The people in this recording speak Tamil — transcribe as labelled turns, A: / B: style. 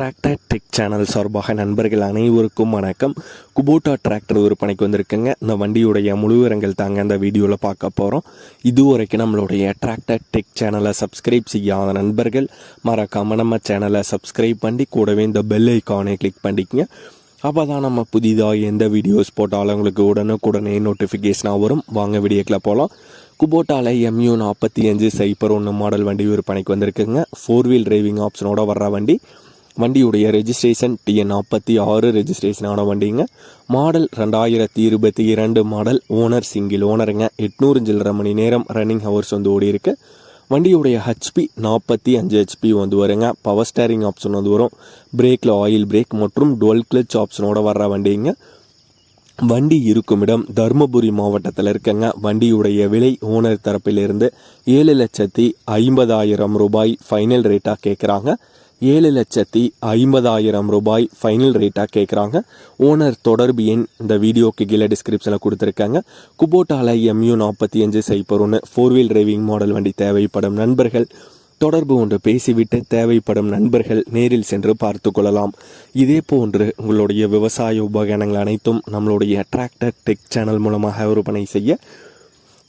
A: டிராக்டர் டெக் சேனல் சார்பாக நண்பர்கள் அனைவருக்கும் வணக்கம். குபோட்டா டிராக்டர் விற்பனைக்கு வந்திருக்குங்க. இந்த வண்டியுடைய முழுவிரங்கள் தாங்க அந்த வீடியோவில் பார்க்க போகிறோம் இது வரைக்கும் நம்மளுடைய டிராக்டர் டெக் சேனலை சப்ஸ்கிரைப் செய்யாத நண்பர்கள் மறக்காமல் நம்ம சேனலை சப்ஸ்கிரைப் பண்ணி கூடவே இந்த பெல் ஐக்கானை கிளிக் பண்ணிக்கங்க. அப்போ தான் நம்ம புதிதாக எந்த வீடியோஸ் போட்டாலும் உங்களுக்கு உடனுக்குடனே நோட்டிஃபிகேஷனாக வரும். வாங்க வீடியோக்கில் போகலாம் குபோட்டாவில் எம்யூ நாற்பத்தி அஞ்சு சைப்பர் ஒன்று மாடல் வண்டி விற்பனைக்கு வந்திருக்குங்க. ஃபோர் வீல் டிரைவிங் ஆப்ஷனோட வர்ற வண்டி. வண்டியுடைய ரெஜிஸ்ட்ரேஷன் டிஎன் நாற்பத்தி ஆறு ரெஜிஸ்ட்ரேஷனான வண்டிங்க. மாடல் ரெண்டாயிரத்தி இருபத்தி இரண்டு மாடல் ஓனர் சிங்கிள் ஓனருங்க எட்நூறு சில்லரை மணி நேரம் ரன்னிங் ஹவர்ஸ் வந்து ஓடி இருக்கு வண்டியுடைய ஹெச்பி நாற்பத்தி அஞ்சு ஹெச்பி வந்து வருங்க. பவர் ஸ்டேரிங் ஆப்ஷன் வந்து வரும். பிரேக்கில் ஆயில் பிரேக் மற்றும் டுவெல் கிளச் ஆப்ஷனோட வர்ற வண்டிங்க. வண்டி இருக்கும் இடம் தருமபுரி மாவட்டத்தில் இருக்குங்க. வண்டியுடைய விலை ஓனர் தரப்பிலிருந்து ஏழு லட்சத்தி ஐம்பதாயிரம் ரூபாய் ஃபைனல் ரேட்டாக கேட்குறாங்க ஏழு லட்சத்தி ஐம்பதாயிரம் ரூபாய் ஃபைனல் ரேட்டாக கேட்குறாங்க ஓனர் தொடர்பு எண் இந்த வீடியோக்கு கீழே டிஸ்கிரிப்ஷனில் கொடுத்துருக்காங்க. குபோட்டால எம்யூ நாற்பத்தி அஞ்சு சைப்பர் ஒன்று ஃபோர் வீல் டிரைவிங் மாடல் வண்டி தேவைப்படும் நண்பர்கள். தொடர்பு ஒன்று பேசிவிட்டு தேவைப்படும் நண்பர்கள் நேரில் சென்று பார்த்து கொள்ளலாம். இதே போன்று உங்களுடைய விவசாய உபகரணங்கள் அனைத்தும் நம்மளுடைய டிராக்டர் டெக் சேனல் மூலமாக விற்பனை செய்ய